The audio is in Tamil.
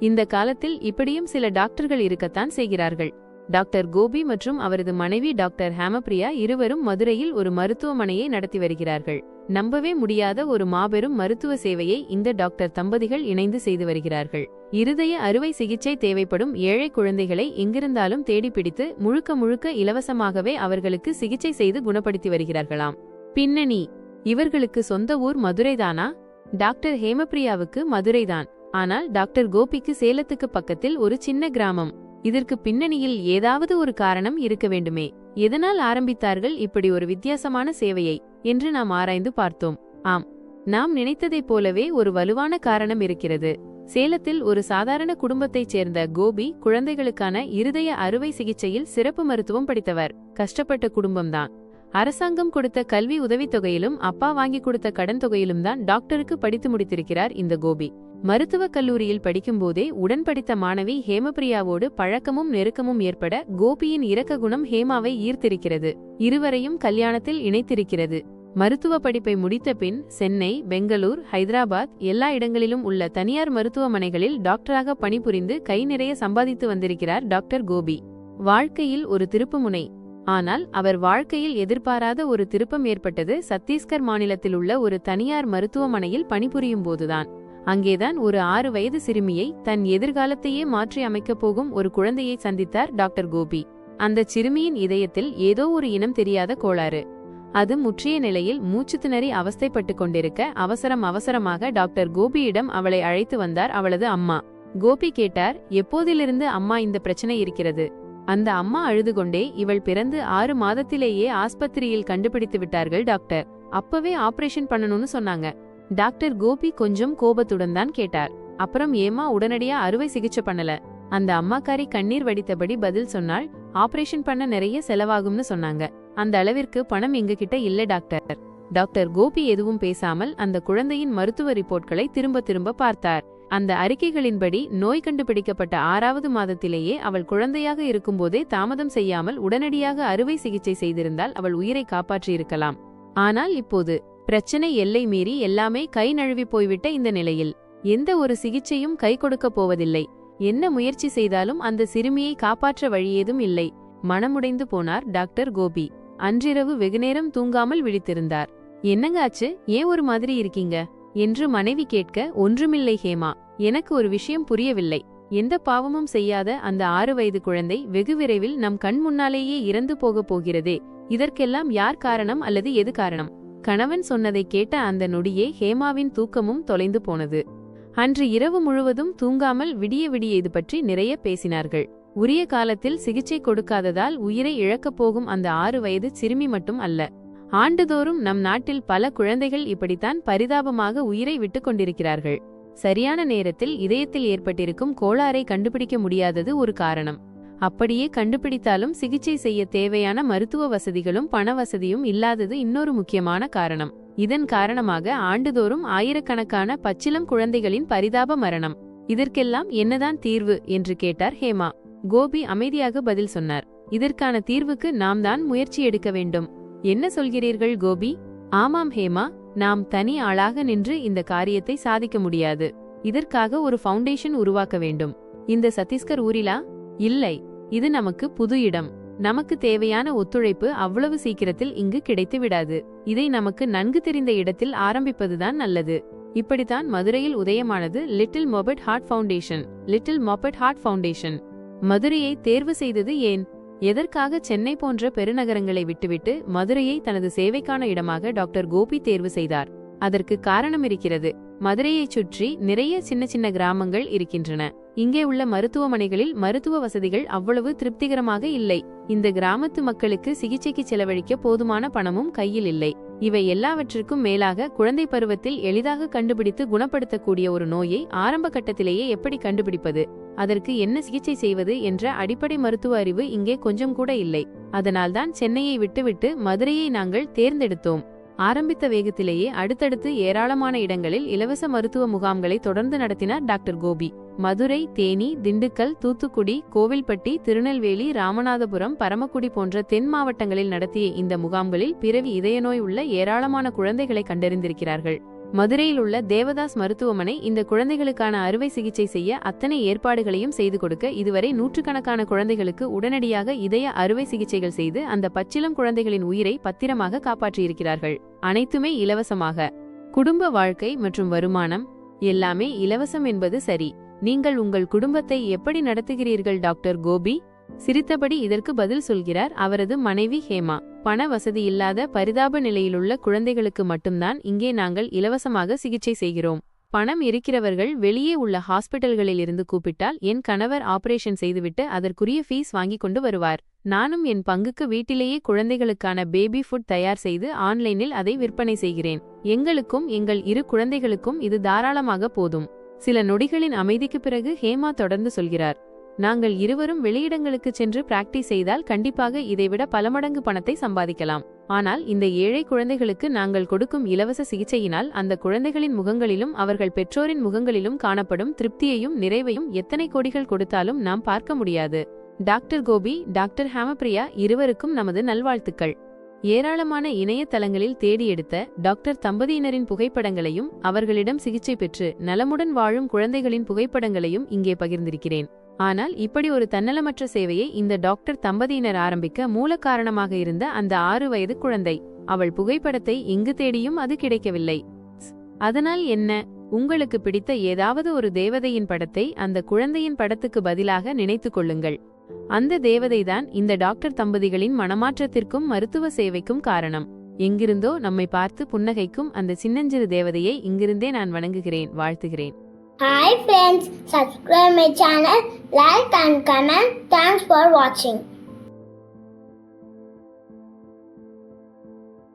இந்த காலத்தில் இப்படியும் சில டாக்டர்கள் இருக்கத்தான் செய்கிறார்கள். டாக்டர் கோபி மற்றும் அவரது மனைவி டாக்டர் ஹேமப்ரியா இருவரும் மதுரையில் ஒரு மருத்துவமனையை நடத்தி வருகிறார்கள். நம்பவே முடியாத ஒரு மாபெரும் மருத்துவ சேவையை இந்த டாக்டர் தம்பதிகள் இணைந்து செய்து வருகிறார்கள். இருதய அறுவை சிகிச்சை தேவைப்படும் ஏழை குழந்தைகளை எங்கிருந்தாலும் தேடி பிடித்து முழுக்க முழுக்க இலவசமாகவே அவர்களுக்கு சிகிச்சை செய்து குணப்படுத்தி வருகிறார்களாம். பின்னணி இவர்களுக்கு சொந்த ஊர் மதுரைதானா? டாக்டர் ஹேமப்ரியாவுக்கு மதுரைதான். ஆனால் டாக்டர் கோபிக்கு சேலத்துக்கு பக்கத்தில் ஒரு சின்ன கிராமம். இதற்கு பின்னணியில் ஏதாவது ஒரு காரணம் இருக்க வேண்டுமே. எதனால் ஆரம்பித்தார்கள் இப்படி ஒரு வித்தியாசமான சேவையை? என்று நாம் ஆராய்ந்து பார்த்தோம். ஆம். நாம் நினைத்ததைப் போலவே ஒரு வலுவான காரணம் இருக்கிறது. சேலத்தில் ஒரு சாதாரண குடும்பத்தைச் சேர்ந்த கோபி குழந்தைகளுக்கான இருதய அறுவை சிகிச்சையில் சிறப்பு மருத்துவம் படித்தவர். கஷ்டப்பட்ட குடும்பம்தான். அரசாங்கம் கொடுத்த கல்வி உதவித்தொகையிலும் அப்பா வாங்கி கொடுத்த கடன் தொகையிலும் தான் டாக்டருக்கு படித்து முடித்திருக்கிறார் இந்த கோபி. மருத்துவக் கல்லூரியில் படிக்கும்போதே உடன் படித்த மாணவி ஹேமபிரியாவோடு பழக்கமும் நெருக்கமும் ஏற்பட கோபியின் இரக்க குணம் ஹேமாவை ஈர்த்திருக்கிறது. இருவரையும் கல்யாணத்தில் இணைத்திருக்கிறது. மருத்துவ படிப்பை முடித்த பின் சென்னை பெங்களூர் ஹைதராபாத் எல்லா இடங்களிலும் உள்ள தனியார் மருத்துவமனைகளில் டாக்டராக பணிபுரிந்து கை நிறைய சம்பாதித்து வந்திருக்கிறார் டாக்டர் கோபி. வாழ்க்கையில் ஒரு திருப்புமுனை. ஆனால் அவர் வாழ்க்கையில் எதிர்பாராத ஒரு திருப்பம் ஏற்பட்டது சத்தீஸ்கர் மாநிலத்தில் உள்ள ஒரு தனியார் மருத்துவமனையில் பணிபுரியும் போதுதான். அங்கேதான் ஒரு ஆறு வயது சிறுமியை தன் எதிர்காலத்தையே மாற்றி அமைக்கப் போகும் ஒரு குழந்தையை சந்தித்தார் டாக்டர் கோபி. அந்த சிறுமியின் இதயத்தில் ஏதோ ஒரு இனம் தெரியாத கோளாறு. அது முற்றிய நிலையில் மூச்சு திணறி அவஸ்தைப்பட்டு கொண்டிருக்க அவசரம் அவசரமாக டாக்டர் கோபியிடம் அவளை அழைத்து வந்தார் அவளது அம்மா. கோபி கேட்டார் எப்போதிலிருந்து அம்மா இந்த பிரச்சனை இருக்கிறது அந்த அம்மா அழுது கொண்டே இவள் பிறந்து ஆறு மாதத்திலேயே ஆஸ்பத்திரியில் கண்டுபிடித்து விட்டார்கள் டாக்டர். அப்பவே ஆபரேஷன் பண்ணணும்னு சொன்னாங்க. டாக்டர் கோபி கொஞ்சம் கோபத்துடன் தான் கேட்டார். அப்புறம் ஏமா உடனடியா அறுவை சிகிச்சை பண்ணல? அந்த அம்மாக்காரி கண்ணீர் வடித்தபடி பதில் சொன்னாள் ஆபரேஷன் பண்ண நிறைய செலவாகும்னு சொன்னாங்க. அந்த அளவிற்கு பணம் எங்க கிட்ட இல்ல டாக்டர். டாக்டர் கோபி எதுவும் பேசாமல் அந்த குழந்தையின் மருத்துவ ரிப்போர்ட்களை திரும்ப திரும்ப பார்த்தார். அந்த அறிக்கைகளின்படி நோய் கண்டுபிடிக்கப்பட்ட ஆறாவது மாதத்திலேயே அவள் குழந்தையாக இருக்கும்போதே தாமதம் செய்யாமல் உடனடியாக அறுவை சிகிச்சை செய்திருந்தால் அவள் உயிரை காப்பாற்றியிருக்கலாம். ஆனால் இப்போது பிரச்சனை எல்லை மீறி எல்லாமே கை நழுவி போய்விட்ட இந்த நிலையில். எந்த ஒரு சிகிச்சையும் கை கொடுக்கப் போவதில்லை. என்ன முயற்சி செய்தாலும் அந்த சிறுமியை காப்பாற்ற வழியேதும் இல்லை. மனமுடைந்து போனார் டாக்டர் கோபி. அன்றிரவு வெகுநேரம் தூங்காமல் விழித்திருந்தார். என்னங்க ஆச்சு? ஏன் ஒரு மாதிரி இருக்கீங்க? என்று மனைவி கேட்க ஒன்றுமில்லை ஹேமா. எனக்கு ஒரு விஷயம் புரியவில்லை. எந்த பாவமும் செய்யாத அந்த ஆறு வயது குழந்தை வெகு விரைவில் நம் கண் முன்னாலேயே இறந்து போகப் போகிறதே. இதற்கெல்லாம் யார் காரணம் அல்லது எது காரணம்? கணவன் சொன்னதை கேட்ட அந்த நொடியே ஹேமாவின் தூக்கமும் தொலைந்து போனது. அன்று இரவு முழுவதும் தூங்காமல் விடிய விடிய இது பற்றி நிறைய பேசினார்கள். உரிய காலத்தில் சிகிச்சை கொடுக்காததால் உயிரை இழக்கப் போகும் அந்த ஆறு வயது சிறுமி மட்டும் அல்ல. ஆண்டுதோறும் நம் நாட்டில் பல குழந்தைகள் இப்படித்தான் பரிதாபமாக உயிரை விட்டுக் கொண்டிருக்கிறார்கள். சரியான நேரத்தில் இதயத்தில் ஏற்பட்டிருக்கும் கோளாறை கண்டுபிடிக்க முடியாதது ஒரு காரணம். அப்படியே கண்டுபிடித்தாலும் சிகிச்சை செய்ய தேவையான மருத்துவ வசதிகளும் பண வசதியும் இல்லாதது இன்னொரு முக்கியமான காரணம். இதன் காரணமாக ஆண்டுதோறும் ஆயிரக்கணக்கான பச்சிலம் குழந்தைகளின் பரிதாப மரணம். இதற்கெல்லாம் என்னதான் தீர்வு என்று கேட்டார் ஹேமா. கோபி அமைதியாக பதில் சொன்னார். இதற்கான தீர்வுக்கு நாம் தான் முயற்சி எடுக்க வேண்டும். என்ன சொல்கிறீர்கள் கோபி? ஆமாம் ஹேமா நாம் தனி ஆளாக நின்று இந்த காரியத்தை சாதிக்க முடியாது. இதற்காக ஒரு ஃபவுண்டேஷன் உருவாக்க வேண்டும். இந்த சத்தீஸ்கர் ஊரிலா? இல்லை. இது நமக்கு புது இடம். நமக்கு தேவையான ஒத்துழைப்பு அவ்வளவு சீக்கிரத்தில் இங்கு கிடைத்து விடாது இதை நமக்கு நன்கு தெரிந்த இடத்தில் ஆரம்பிப்பதுதான் நல்லது. இப்படித்தான் மதுரையில் உதயமானது Little Moppet Heart Foundation Little Moppet Heart Foundation மதுரையை தேர்வு செய்தது ஏன்? எதற்காக சென்னை போன்ற பெருநகரங்களை விட்டுவிட்டு மதுரையை தனது சேவைக்கான இடமாக டாக்டர் கோபி தேர்வு செய்தார்? அதற்கு காரணம் இருக்கிறது. மதுரையைச் சுற்றி நிறைய சின்ன சின்ன கிராமங்கள் இருக்கின்றன. இங்கே உள்ள மருத்துவமனைகளில் மருத்துவ வசதிகள் அவ்வளவு திருப்திகரமாக இல்லை. இந்த கிராமத்து மக்களுக்கு சிகிச்சைக்கு செலவழிக்க போதுமான பணமும் கையில் இல்லை. இவை எல்லாவற்றிற்கும் மேலாக குழந்தை பருவத்தில் எளிதாக கண்டுபிடித்து குணப்படுத்தக்கூடிய ஒரு நோயை ஆரம்ப கட்டத்திலேயே எப்படி கண்டுபிடிப்பது? அதற்கு என்ன சிகிச்சை செய்வது என்ற அடிப்படை மருத்துவ அறிவு இங்கே கொஞ்சம் கூட இல்லை. அதனால்தான் சென்னையை விட்டுவிட்டு மதுரையை நாங்கள் தேர்ந்தெடுத்தோம். ஆரம்பித்த வேகத்திலேயே அடுத்தடுத்து ஏராளமான இடங்களில் இலவச மருத்துவ முகாம்களை தொடர்ந்து நடத்தினார் டாக்டர் கோபி. மதுரை தேனி திண்டுக்கல் தூத்துக்குடி கோவில்பட்டி திருநெல்வேலி ராமநாதபுரம் பரமக்குடி போன்ற தென் மாவட்டங்களில் நடத்திய இந்த முகாம்களில் பிறவி இதய நோய் உள்ள ஏராளமான குழந்தைகளை கண்டறிந்திருக்கிறார்கள். மதுரையில் உள்ள தேவதாஸ் மருத்துவமனை இந்த குழந்தைகளுக்கான அறுவை சிகிச்சை செய்ய அத்தனை ஏற்பாடுகளையும் செய்து கொடுக்க இதுவரை நூற்றுக்கணக்கான குழந்தைகளுக்கு உடனடியாக இதய அறுவை சிகிச்சைகள் செய்து அந்த பச்சிலம் குழந்தைகளின் உயிரை பத்திரமாக காப்பாற்றியிருக்கிறார்கள். அனைத்துமே இலவசமாக. குடும்ப வாழ்க்கை மற்றும் வருமானம் எல்லாமே இலவசம் என்பது சரி. நீங்கள் உங்கள் குடும்பத்தை எப்படி நடத்துகிறீர்கள் டாக்டர் கோபி? சிரித்தபடி இதற்கு பதில் சொல்கிறார் அவரது மனைவி ஹேமா. பண வசதி இல்லாத பரிதாப நிலையிலுள்ள குழந்தைகளுக்கு மட்டும்தான் இங்கே நாங்கள் இலவசமாக சிகிச்சை செய்கிறோம். பணம் இருக்கிறவர்கள் வெளியே உள்ள ஹாஸ்பிட்டல்களில் இருந்து கூப்பிட்டால் என் கணவர் ஆபரேஷன் செய்துவிட்டு அதற்குரிய ஃபீஸ் வாங்கி கொண்டு வருவார். நானும் என் பங்குக்கு வீட்டிலேயே குழந்தைகளுக்கான பேபி ஃபுட் தயார் செய்து ஆன்லைனில் அதை விற்பனை செய்கிறேன். எங்களுக்கும் எங்கள் இரு குழந்தைகளுக்கும் இது தாராளமாக போதும். சில நொடிகளின் அமைதிக்குப் பிறகு ஹேமா தொடர்ந்து சொல்கிறார். நாங்கள் இருவரும் வெளியிடங்களுக்கு சென்று பிராக்டிஸ் செய்தால் கண்டிப்பாக இதைவிட பல மடங்கு பணத்தை சம்பாதிக்கலாம். ஆனால் இந்த ஏழை குழந்தைகளுக்கு நாங்கள் கொடுக்கும் இலவச சிகிச்சையினால் அந்த குழந்தைகளின் முகங்களிலும் அவர்கள் பெற்றோரின் முகங்களிலும் காணப்படும் திருப்தியையும் நிறைவையும் எத்தனை கோடிகள் கொடுத்தாலும் நாம் பார்க்க முடியாது. டாக்டர் கோபி டாக்டர் ஹேமபிரியா இருவருக்கும் நமது நல்வாழ்த்துக்கள். ஏராளமான இணையதளங்களில் தேடி எடுத்த டாக்டர் தம்பதியினரின் புகைப்படங்களையும் அவர்களிடம் சிகிச்சை பெற்று நலமுடன் வாழும் குழந்தைகளின் புகைப்படங்களையும் இங்கே பகிர்ந்திருக்கிறேன். ஆனால் இப்படி ஒரு தன்னலமற்ற சேவையை இந்த டாக்டர் தம்பதியினர் ஆரம்பிக்க மூல காரணமாக இருந்த அந்த ஆறு வயது குழந்தை. அவள் புகைப்படத்தை எங்கு தேடியும் அது கிடைக்கவில்லை. ஸ், அதனால் என்ன? உங்களுக்கு பிடித்த ஏதாவது ஒரு தேவதையின் படத்தை அந்த குழந்தையின் படத்துக்கு பதிலாக நினைத்துக் கொள்ளுங்கள். அந்த தேவதைதான் இந்த டாக்டர் தம்பதிகளின் மனமாற்றத்திற்கும் மருத்துவ சேவைக்கும் காரணம். எங்கிருந்தோ நம்மை பார்த்து புன்னகைக்கும் அந்த சின்னஞ்சிறு தேவதையை இங்கிருந்தே நான் வணங்குகிறேன் வாழ்த்துகிறேன். Hi friends, subscribe my channel, like and comment. Thanks for watching.